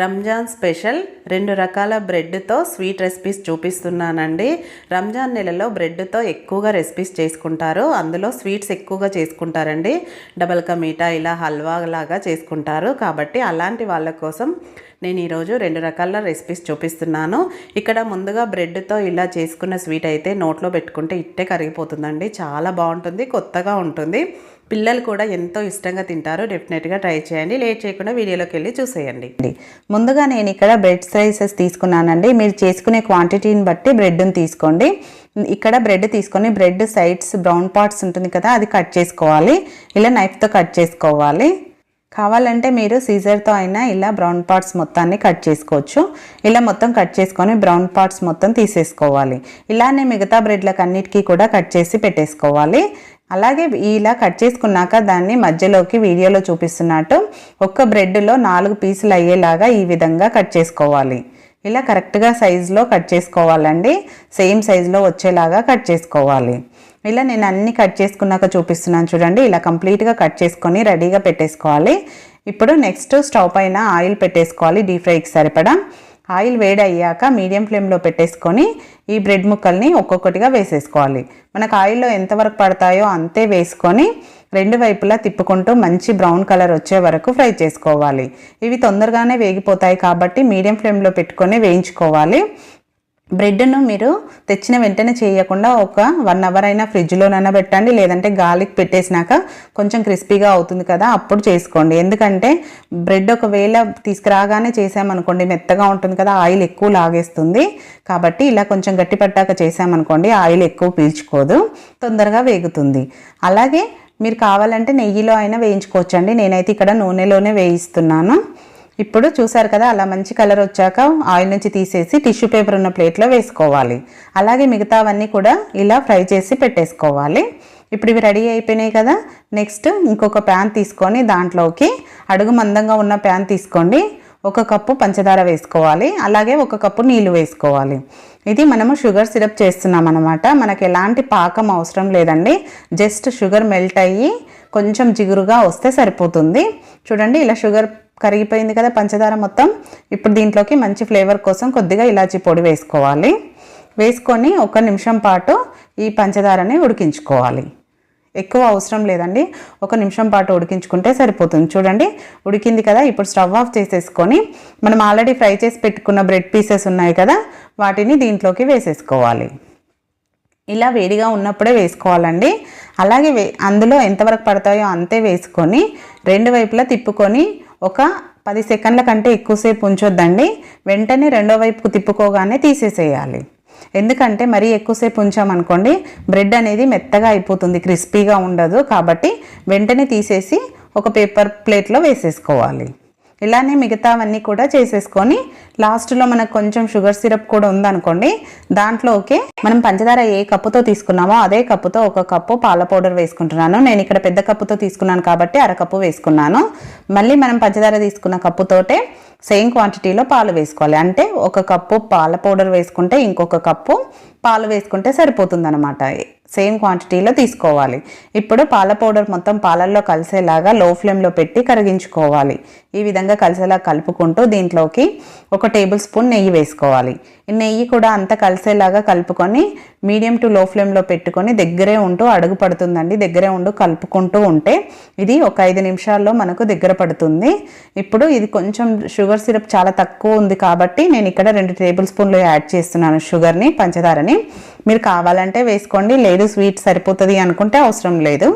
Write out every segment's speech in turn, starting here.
Ramzan special. రెండు రకాల బ్రెడ్తో sweet recipes చూపిస్తున్నానండి. రంజాన్ నెలలో బ్రెడ్తో ఎక్కువగా రెసిపీస్ చేసుకుంటారు. అందులో స్వీట్స్ ఎక్కువగా చేసుకుంటారండి. డబల్ కా మీఠా ఇలా హల్వా లాగా చేసుకుంటారు. కాబట్టి అలాంటి వాళ్ళ కోసం నేను ఈరోజు రెండు రకాల రెసిపీస్ చూపిస్తున్నాను. ఇక్కడ ముందుగా బ్రెడ్తో ఇలా చేసుకున్న స్వీట్ అయితే నోట్లో పెట్టుకుంటే ఇట్టే కరిగిపోతుందండి. చాలా బాగుంటుంది కొత్తగా ఉంటుంది. పిల్లలు కూడా ఎంతో ఇష్టంగా తింటారు. డెఫినెట్గా ట్రై చేయండి. లేట్ చేయకుండా వీడియోలోకి వెళ్ళి చూసేయండి. ముందుగా నేను ఇక్కడ బ్రెడ్ స్లైసెస్ తీసుకున్నానండి. మీరు చేసుకునే క్వాంటిటీని బట్టి బ్రెడ్ని తీసుకోండి. ఇక్కడ బ్రెడ్ తీసుకొని బ్రెడ్ సైడ్స్ బ్రౌన్ పార్ట్స్ ఉంటుంది కదా అది కట్ చేసుకోవాలి. ఇలా నైఫ్తో కట్ చేసుకోవాలి. కావాలంటే మీరు సీజర్తో అయినా ఇలా బ్రౌన్ పార్ట్స్ మొత్తాన్ని కట్ చేసుకోవచ్చు. ఇలా మొత్తం కట్ చేసుకొని బ్రౌన్ పార్ట్స్ మొత్తం తీసేసుకోవాలి. ఇలానే మిగతా బ్రెడ్లకు అన్నిటికీ కూడా కట్ చేసి పెట్టేసుకోవాలి. అలాగే ఇలా కట్ చేసుకున్నాక దాన్ని మధ్యలోకి వీడియోలో చూపిస్తున్నట్టు ఒక్క బ్రెడ్లో నాలుగు పీసులు అయ్యేలాగా ఈ విధంగా కట్ చేసుకోవాలి. ఇలా కరెక్ట్గా సైజులో కట్ చేసుకోవాలండి. సేమ్ సైజులో వచ్చేలాగా కట్ చేసుకోవాలి. ఇలా నేను అన్ని కట్ చేసుకున్నాక చూపిస్తున్నాను చూడండి. ఇలా కంప్లీట్గా కట్ చేసుకొని రెడీగా పెట్టేసుకోవాలి. ఇప్పుడు నెక్స్ట్ స్టవ్ పైన ఆయిల్ పెట్టేసుకోవాలి. డీప్ ఫ్రైకి సరిపడా. ఆయిల్ వేడి అయ్యాక మీడియం ఫ్లేమ్లో పెట్టేసుకొని ఈ బ్రెడ్ ముక్కల్ని ఒక్కొక్కటిగా వేసేసుకోవాలి. మనకు ఆయిల్లో ఎంతవరకు పడతాయో అంతే వేసుకొని రెండు వైపులా తిప్పుకుంటూ మంచి బ్రౌన్ కలర్ వచ్చే వరకు ఫ్రై చేసుకోవాలి. ఇవి తొందరగానే వేగిపోతాయి కాబట్టి మీడియం ఫ్లేమ్లో పెట్టుకొని వేయించుకోవాలి. బ్రెడ్ను మీరు తెచ్చిన వెంటనే చేయకుండా ఒక వన్ అవర్ అయినా ఫ్రిడ్జ్లోనైనా పెట్టండి. లేదంటే గాలికి పెట్టేసినాక కొంచెం క్రిస్పీగా అవుతుంది కదా అప్పుడు చేసుకోండి. ఎందుకంటే బ్రెడ్ ఒకవేళ తీసుకురాగానే చేసామనుకోండి మెత్తగా ఉంటుంది కదా ఆయిల్ ఎక్కువ లాగేస్తుంది. కాబట్టి ఇలా కొంచెం గట్టి పట్టాక చేసామనుకోండి ఆయిల్ ఎక్కువ పీల్చుకోదు తొందరగా వేగుతుంది. అలాగే మీరు కావాలంటే నెయ్యిలో అయినా వేయించుకోవచ్చండి. నేనైతే ఇక్కడ నూనెలోనే వేయిస్తున్నాను. ఇప్పుడు చూసారు కదా అలా మంచి కలర్ వచ్చాక ఆయిల్ నుంచి తీసేసి టిష్యూ పేపర్ ఉన్న ప్లేట్లో వేసుకోవాలి. అలాగే మిగతావన్నీ కూడా ఇలా ఫ్రై చేసి పెట్టేసుకోవాలి. ఇప్పుడు ఇవి రెడీ అయిపోయినాయి కదా నెక్స్ట్ ఇంకొక ప్యాన్ తీసుకొని దాంట్లోకి అడుగు మందంగా ఉన్న ప్యాన్ తీసుకోండి. ఒక కప్పు పంచదార వేసుకోవాలి. అలాగే ఒక కప్పు నీళ్ళు వేసుకోవాలి. ఇది మనము షుగర్ సిరప్ చేస్తున్నాం అనమాట మనకి ఎలాంటి పాకం అవసరం లేదండి. జస్ట్ షుగర్ మెల్ట్ అయ్యి కొంచెం జిగురుగా వస్తే సరిపోతుంది. చూడండి ఇలా షుగర్ కరిగిపోయింది కదా పంచదార మొత్తం. ఇప్పుడు దీంట్లోకి మంచి ఫ్లేవర్ కోసం కొద్దిగా ఇలాచీ పొడి వేసుకోవాలి. వేసుకొని ఒక నిమిషం పాటు ఈ పంచదారని ఉడికించుకోవాలి. ఎక్కువ అవసరం లేదండి. ఒక నిమిషం పాటు ఉడికించుకుంటే సరిపోతుంది. చూడండి ఉడికింది కదా ఇప్పుడు స్టవ్ ఆఫ్ చేసేసుకొని మనం ఆల్రెడీ ఫ్రై చేసి పెట్టుకున్న బ్రెడ్ పీసెస్ ఉన్నాయి కదా వాటిని దీంట్లోకి వేసేసుకోవాలి. ఇలా వేడిగా ఉన్నప్పుడే వేసుకోవాలండి. అలాగే వే అందులో ఎంతవరకు పడతాయో అంతే వేసుకొని రెండు వైపులా తిప్పుకొని ఒక పది సెకండ్ల కంటే ఎక్కువసేపు ఉంచొద్దండి. వెంటనే రెండో వైపుకు తిప్పుకోగానే తీసేసేయాలి. ఎందుకంటే మరీ ఎక్కువసేపు ఉంచామనుకోండి బ్రెడ్ అనేది మెత్తగా అయిపోతుంది క్రిస్పీగా ఉండదు. కాబట్టి వెంటనే తీసేసి ఒక పేపర్ ప్లేట్లో వేసేసుకోవాలి. ఇలానే మిగతావన్నీ కూడా చేసేసుకొని లాస్ట్లో మనకు కొంచెం షుగర్ సిరప్ కూడా ఉందనుకోండి దాంట్లో ఓకే మనం పంచదార ఏ కప్పుతో తీసుకున్నామో అదే కప్పుతో ఒక కప్పు పాల పౌడర్ వేసుకుంటున్నాను. నేను ఇక్కడ పెద్ద కప్పుతో తీసుకున్నాను కాబట్టి అరకప్పు వేసుకున్నాను. మళ్ళీ మనం పంచదార తీసుకున్న కప్పుతోటే సేమ్ క్వాంటిటీలో పాలు వేసుకోవాలి. అంటే ఒక కప్పు పాల పౌడర్ వేసుకుంటే ఇంకొక కప్పు పాలు వేసుకుంటే సరిపోతుంది సేమ్ క్వాంటిటీలో తీసుకోవాలి. ఇప్పుడు పాల పౌడర్ మొత్తం పాలల్లో కలిసేలాగా లో ఫ్లేమ్లో పెట్టి కరిగించుకోవాలి. ఈ విధంగా కలిసేలా కలుపుకుంటూ దీంట్లోకి ఒక టేబుల్ స్పూన్ నెయ్యి వేసుకోవాలి. ఈ నెయ్యి కూడా అంత కలిసేలాగా కలుపుకొని మీడియం టు లో ఫ్లేమ్లో పెట్టుకొని దగ్గరే ఉంటూ అడుగు పడుతుందండి. దగ్గరే ఉంటూ కలుపుకుంటూ ఉంటే ఇది ఒక ఐదు నిమిషాల్లో మనకు దగ్గర పడుతుంది. ఇప్పుడు ఇది కొంచెం షుగర్ సిరప్ చాలా తక్కువ ఉంది కాబట్టి నేను ఇక్కడ రెండు టేబుల్ స్పూన్లు యాడ్ చేస్తున్నాను షుగర్ని పంచదారని. మీరు కావాలంటే వేసుకోండి. లేదు స్వీట్ సరిపోతుంది అనుకుంటే అవసరం లేదు.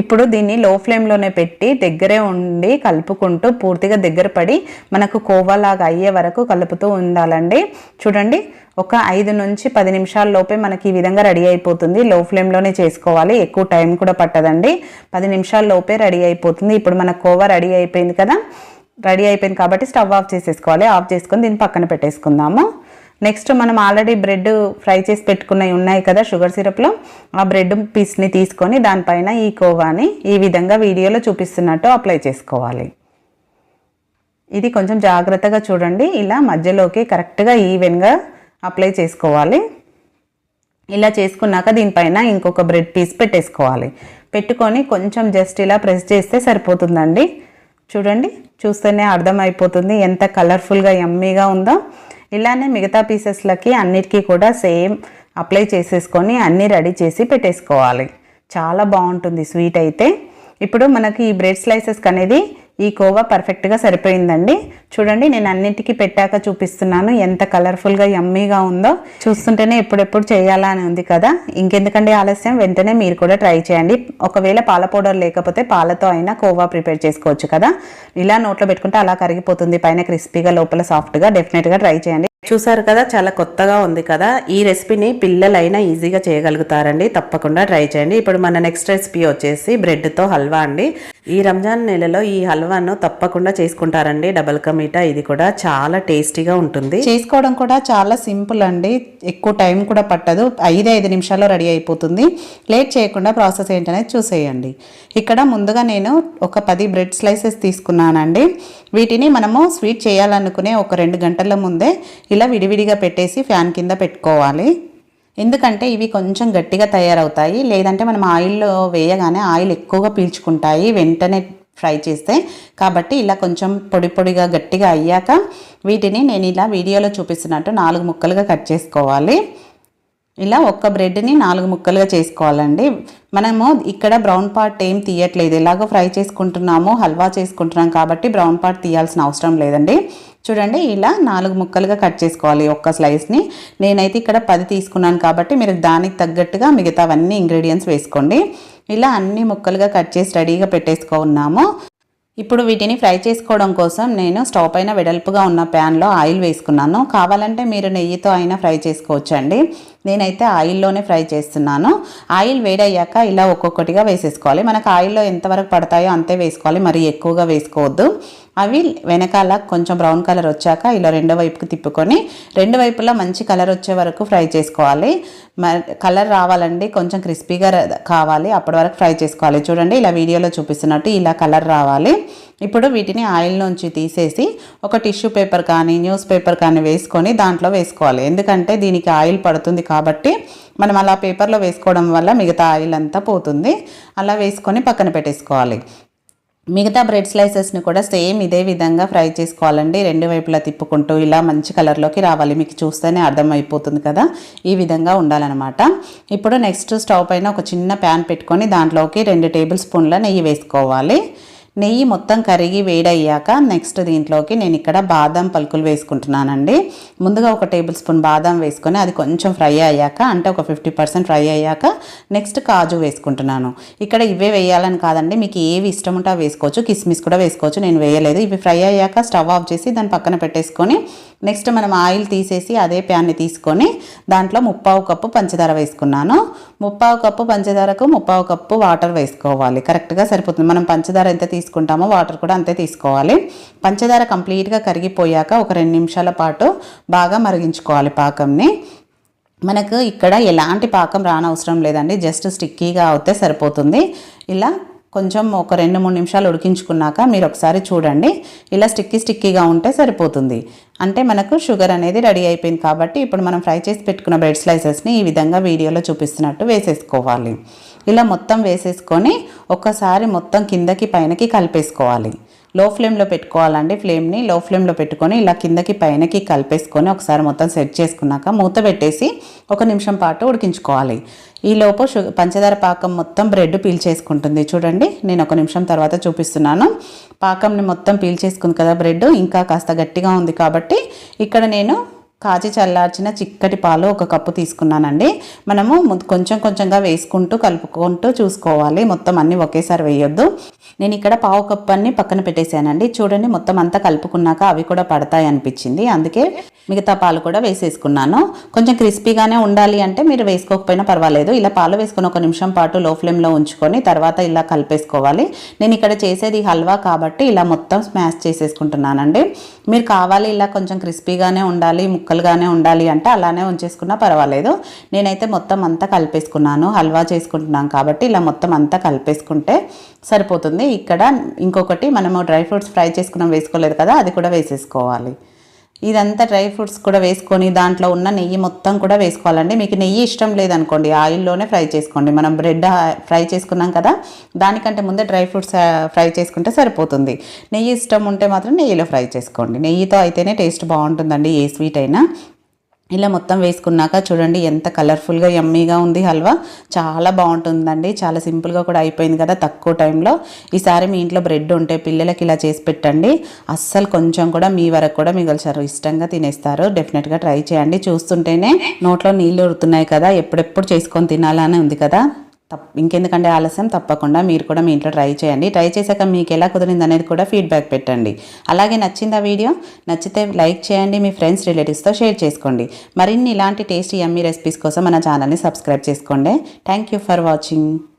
ఇప్పుడు దీన్ని లో ఫ్లేమ్లోనే పెట్టి దగ్గరే ఉండి కలుపుకుంటూ పూర్తిగా దగ్గర పడి మనకు కోవాలాగా అయ్యే వరకు కలుపుతూ ఉండాలండి. చూడండి ఒక ఐదు నుంచి పది నిమిషాల లోపే మనకి ఈ విధంగా రెడీ అయిపోతుంది. లో ఫ్లేమ్లోనే చేసుకోవాలి. ఎక్కువ టైం కూడా పట్టదండి. పది నిమిషాల లోపే రెడీ అయిపోతుంది. ఇప్పుడు మన కోవా రెడీ అయిపోయింది కదా? రెడీ అయిపోయింది కాబట్టి స్టవ్ ఆఫ్ చేసేసుకోవాలి. ఆఫ్ చేసుకొని దీన్ని పక్కన పెట్టేసుకుందాము. నెక్స్ట్ మనం ఆల్రెడీ బ్రెడ్ ఫ్రై చేసి పెట్టుకున్నవి ఉన్నాయి కదా షుగర్ సిరప్లో ఆ బ్రెడ్ పీస్ని తీసుకొని దానిపైన ఈ కోవాని ఈ విధంగా వీడియోలో చూపిస్తున్నట్టు అప్లై చేసుకోవాలి. ఇది కొంచెం జాగ్రత్తగా చూడండి. ఇలా మధ్యలోకి కరెక్ట్గా ఈవెన్గా అప్లై చేసుకోవాలి. ఇలా చేసుకున్నాక దీనిపైన ఇంకొక బ్రెడ్ పీస్ పెట్టేసుకోవాలి. పెట్టుకొని కొంచెం జస్ట్ ఇలా ప్రెస్ చేస్తే సరిపోతుందండి. చూడండి చూస్తేనే అర్థమైపోతుంది ఎంత కలర్ఫుల్గా యమ్మీగా ఉందో. ఇలానే మిగతా పీసెస్లకి అన్నిటికీ కూడా సేమ్ అప్లై చేసేసుకొని అన్నీ రెడీ చేసి పెట్టేసుకోవాలి. చాలా బాగుంటుంది స్వీట్ అయితే. ఇప్పుడు మనకి ఈ బ్రెడ్ స్లైసెస్కి అనేది ఈ కోవా పర్ఫెక్ట్గా సరిపోయిందండి. చూడండి నేను అన్నిటికీ పెట్టాక చూపిస్తున్నాను. ఎంత కలర్ఫుల్గా యమ్మీగా ఉందో. చూస్తుంటేనే ఎప్పుడెప్పుడు చేయాలా అని ఉంది కదా. ఇంకెందుకంటే ఆలస్యం? వెంటనే మీరు కూడా ట్రై చేయండి. ఒకవేళ పాల పౌడర్ లేకపోతే పాలతో అయినా కోవా ప్రిపేర్ చేసుకోవచ్చు కదా. ఇలా నోట్లో పెట్టుకుంటే అలా కరిగిపోతుంది. పైన క్రిస్పీగా లోపల సాఫ్ట్గా డెఫినెట్గా ట్రై చేయండి. చూసారు కదా చాలా కొత్తగా ఉంది కదా. ఈ రెసిపీని పిల్లలైనా ఈజీగా చేయగలుగుతారండి. తప్పకుండా ట్రై చేయండి. ఇప్పుడు మన నెక్స్ట్ రెసిపీ వచ్చేసి బ్రెడ్తో హల్వా అండి. ఈ రంజాన్ నెలలో ఈ హల్వాను తప్పకుండా చేసుకుంటారండి. డబల్ కా మీఠా ఇది కూడా చాలా టేస్టీగా ఉంటుంది. చేసుకోవడం కూడా చాలా సింపుల్ అండి. ఎక్కువ టైం కూడా పట్టదు. ఐదు ఐదు నిమిషాల్లో రెడీ అయిపోతుంది. లేట్ చేయకుండా ప్రాసెస్ ఏంటనేది చూసేయండి. ఇక్కడ ముందుగా నేను ఒక పది బ్రెడ్ స్లైసెస్ తీసుకున్నానండి. వీటిని మనము స్వీట్ చేయాలనుకునే ఒక రెండు గంటల ముందే ఇలా విడివిడిగా పెట్టేసి ఫ్యాన్ కింద పెట్టుకోవాలి. ఎందుకంటే ఇవి కొంచెం గట్టిగా తయారవుతాయి. లేదంటే మనం ఆయిల్లో వేయగానే ఆయిల్ ఎక్కువగా పీల్చుకుంటాయి వెంటనే ఫ్రై చేస్తే. కాబట్టి ఇలా కొంచెం పొడి పొడిగా గట్టిగా అయ్యాక వీటిని నేను ఇలా వీడియోలో చూపిస్తున్నట్టు నాలుగు ముక్కలుగా కట్ చేసుకోవాలి. ఇలా ఒక్క బ్రెడ్ని నాలుగు ముక్కలుగా చేసుకోవాలండి. మనము ఇక్కడ బ్రౌన్ పార్ట్ ఏం తీయట్లేదు. ఎలాగో ఫ్రై చేసుకుంటున్నాము హల్వా చేసుకుంటున్నాం కాబట్టి బ్రౌన్ పార్ట్ తీయాల్సిన అవసరం లేదండి. చూడండి ఇలా నాలుగు ముక్కలుగా కట్ చేసుకోవాలి ఒక్క స్లైస్ని. నేనైతే ఇక్కడ పది తీసుకున్నాను కాబట్టి మీరు దానికి తగ్గట్టుగా మిగతావన్నీ ఇంగ్రీడియంట్స్ వేసుకోండి. ఇలా అన్ని ముక్కలుగా కట్ చేసి రెడీగా పెట్టేసుకున్నాము. ఇప్పుడు వీటిని ఫ్రై చేసుకోవడం కోసం నేను స్టవ్ పైన వెడల్పుగా ఉన్న ప్యాన్లో ఆయిల్ వేసుకున్నాను. కావాలంటే మీరు నెయ్యితో అయినా ఫ్రై చేసుకోవచ్చండి. నేనైతే ఆయిల్లోనే ఫ్రై చేస్తున్నాను. ఆయిల్ వేడయ్యాక ఇలా ఒక్కొక్కటిగా వేసేసుకోవాలి. మనకు ఆయిల్లో ఎంతవరకు పడతాయో అంతే వేసుకోవాలి. మరి ఎక్కువగా వేసుకోవద్దు. అవి వెనకాల కొంచెం బ్రౌన్ కలర్ వచ్చాక ఇలా రెండో వైపుకి తిప్పుకొని రెండు వైపులా మంచి కలర్ వచ్చే వరకు ఫ్రై చేసుకోవాలి. కలర్ రావాలండి కొంచెం క్రిస్పీగా కావాలి అప్పటి వరకు ఫ్రై చేసుకోవాలి. చూడండి ఇలా వీడియోలో చూపిస్తున్నట్టు ఇలా కలర్ రావాలి. ఇప్పుడు వీటిని ఆయిల్ నుంచి తీసేసి ఒక టిష్యూ పేపర్ కానీ న్యూస్ పేపర్ కానీ వేసుకొని దాంట్లో వేసుకోవాలి. ఎందుకంటే దీనికి ఆయిల్ పడుతుంది కాబట్టి మనం అలా పేపర్లో వేసుకోవడం వల్ల మిగతా ఆయిల్ అంతా పోతుంది. అలా వేసుకొని పక్కన పెట్టేసుకోవాలి. మిగతా బ్రెడ్ స్లైసెస్ని కూడా సేమ్ ఇదే విధంగా ఫ్రై చేసుకోవాలండి. రెండు వైపులా తిప్పుకుంటూ ఇలా మంచి కలర్లోకి రావాలి. మీకు చూస్తేనే అర్థమైపోతుంది కదా? ఈ విధంగా ఉండాలన్నమాట. ఇప్పుడు నెక్స్ట్ స్టవ్ పైన ఒక చిన్న ప్యాన్ పెట్టుకొని దాంట్లోకి రెండు టేబుల్ స్పూన్ల నెయ్యి వేసుకోవాలి. నెయ్యి మొత్తం కరిగి వేడయ్యాక నెక్స్ట్ దీంట్లోకి నేను ఇక్కడ బాదం పలుకులు వేసుకుంటున్నానండి. ముందుగా ఒక టేబుల్ స్పూన్ బాదం వేసుకొని అది కొంచెం ఫ్రై అయ్యాక అంటే ఒక ఫిఫ్టీ పర్సెంట్ ఫ్రై అయ్యాక నెక్స్ట్ కాజు వేసుకుంటున్నాను. ఇక్కడ ఇవే వేయాలని కాదండి మీకు ఏవి ఇష్టం ఉంటే వేసుకోవచ్చు కిస్మిస్ కూడా వేసుకోవచ్చు నేను వేయలేదు. ఇవి ఫ్రై అయ్యాక స్టవ్ ఆఫ్ చేసి దాన్ని పక్కన పెట్టేసుకొని నెక్స్ట్ మనం ఆయిల్ తీసేసి అదే ప్యాన్ని తీసుకొని దాంట్లో ముప్పావు కప్పు పంచదార వేసుకున్నాను. ముప్పావు కప్పు పంచదారకు ముప్పావు కప్పు వాటర్ వేసుకోవాలి. కరెక్ట్గా సరిపోతుంది. మనం పంచదార ఎంత తీసుకుంటామో వాటర్ కూడా అంతే తీసుకోవాలి. పంచదార కంప్లీట్గా కరిగిపోయాక ఒక రెండు నిమిషాల పాటు బాగా మరిగించుకోవాలి పాకంని. మనకు ఇక్కడ ఎలాంటి పాకం రానవసరం లేదండి. జస్ట్ స్టిక్కీగా అవుతే సరిపోతుంది. ఇలా కొంచెం ఒక రెండు మూడు నిమిషాలు ఉడికించుకున్నాక మీరు ఒకసారి చూడండి. ఇలా స్టిక్కీ స్టిక్కీగా ఉంటే సరిపోతుంది. అంటే మనకు షుగర్ అనేది రెడీ అయిపోయింది కాబట్టి ఇప్పుడు మనం ఫ్రై చేసి పెట్టుకున్న బ్రెడ్ స్లైసెస్ని ఈ విధంగా వీడియోలో చూపిస్తున్నట్టు వేసేసుకోవాలి. ఇలా మొత్తం వేసేసుకొని ఒక్కసారి మొత్తం కిందకి పైనకి కలిపేసుకోవాలి. లో ఫ్లేమ్లో పెట్టుకోవాలండి ఫ్లేమ్ని. లో ఫ్లేమ్లో పెట్టుకొని ఇలా కిందకి పైనకి కలిపేసుకొని ఒకసారి మొత్తం సెట్ చేసుకున్నాక మూత పెట్టేసి ఒక నిమిషం పాటు ఉడికించుకోవాలి. ఈ షు పంచదార పాకం మొత్తం బ్రెడ్ పీల్చేసుకుంటుంది. చూడండి నేను ఒక నిమిషం తర్వాత చూపిస్తున్నాను. పాకంని మొత్తం పీల్చేసుకుంది కదా బ్రెడ్ ఇంకా కాస్త గట్టిగా ఉంది కాబట్టి ఇక్కడ నేను కాచి చల్లార్చిన చిక్కటి పాలు ఒక కప్పు తీసుకున్నానండి. మనము కొంచెం కొంచెంగా వేసుకుంటూ కలుపుకుంటూ చూసుకోవాలి. మొత్తం అన్నీ ఒకేసారి వేయొద్దు. నేను ఇక్కడ పావు కప్పు అన్ని పక్కన పెట్టేశానండి. చూడండి మొత్తం అంతా కలుపుకున్నాక అవి కూడా పడతాయి అనిపించింది. అందుకే మిగతా పాలు కూడా వేసేసుకున్నాను. కొంచెం క్రిస్పీగానే ఉండాలి అంటే మీరు వేసుకోకపోయినా పర్వాలేదు. ఇలా పాలు వేసుకొని ఒక నిమిషం పాటు లో ఫ్లేమ్లో ఉంచుకొని తర్వాత ఇలా కలిపేసుకోవాలి. నేను ఇక్కడ చేసేది హల్వా కాబట్టి ఇలా మొత్తం స్మాష్ చేసేసుకుంటున్నానండి. మీరు కావాలి ఇలా కొంచెం క్రిస్పీగానే ఉండాలి ముక్కలుగానే ఉండాలి అంటే అలానే ఉంచేసుకున్నా పర్వాలేదు. నేనైతే మొత్తం అంతా కలిపేసుకున్నాను. హల్వా చేసుకుంటున్నాం కాబట్టి ఇలా మొత్తం అంతా కలిపేసుకుంటే సరిపోతుంది. ఇక్కడ ఇంకొకటి మనము డ్రై ఫ్రూట్స్ ఫ్రై చేసుకున్నాం వేసుకోలేదు కదా అది కూడా వేసేసుకోవాలి. ఇదంతా డ్రై ఫ్రూట్స్ కూడా వేసుకొని దాంట్లో ఉన్న నెయ్యి మొత్తం కూడా వేసుకోవాలండి. మీకు నెయ్యి ఇష్టం లేదనుకోండి ఆయిల్లోనే ఫ్రై చేసుకోండి. మనం బ్రెడ్ ఫ్రై చేసుకున్నాం కదా దానికంటే ముందే డ్రై ఫ్రూట్స్ ఫ్రై చేసుకుంటే సరిపోతుంది. నెయ్యి ఇష్టం ఉంటే మాత్రం నెయ్యిలో ఫ్రై చేసుకోండి. నెయ్యితో అయితేనే టేస్ట్ బాగుంటుందండి ఏ స్వీట్ అయినా. ఇలా మొత్తం వేసుకున్నాక చూడండి ఎంత కలర్ఫుల్గా యమ్మీగా ఉంది హల్వా. చాలా బాగుంటుందండి. చాలా సింపుల్గా కూడా అయిపోయింది కదా తక్కువ టైంలో ఈసారి మీ ఇంట్లో బ్రెడ్ ఉంటే పిల్లలకి ఇలా చేసి పెట్టండి. అస్సలు కొంచెం కూడా మీ వరకు కూడా మిగల్చారు ఇష్టంగా తినేస్తారు. డెఫినెట్గా ట్రై చేయండి. చూస్తుంటేనే నోట్లో నీళ్ళు ఉడుతున్నాయి కదా. ఎప్పుడెప్పుడు చేసుకొని తినాలని ఉంది కదా. తప్ ఇంకెందుకంటే ఆలస్యం తప్పకుండా మీరు కూడా మీ ఇంట్లో ట్రై చేయండి. ట్రై చేశాక మీకు ఎలా కుదిరింది అనేది కూడా ఫీడ్బ్యాక్ పెట్టండి. అలాగే నచ్చిందా వీడియో? నచ్చితే లైక్ చేయండి మీ ఫ్రెండ్స్ రిలేటివ్స్తో షేర్ చేసుకోండి. మరిన్ని ఇలాంటి టేస్టీ యమ్మీ రెసిపీస్ కోసం మన ఛానల్ని సబ్స్క్రైబ్ చేసుకోండి. Thank you for watching.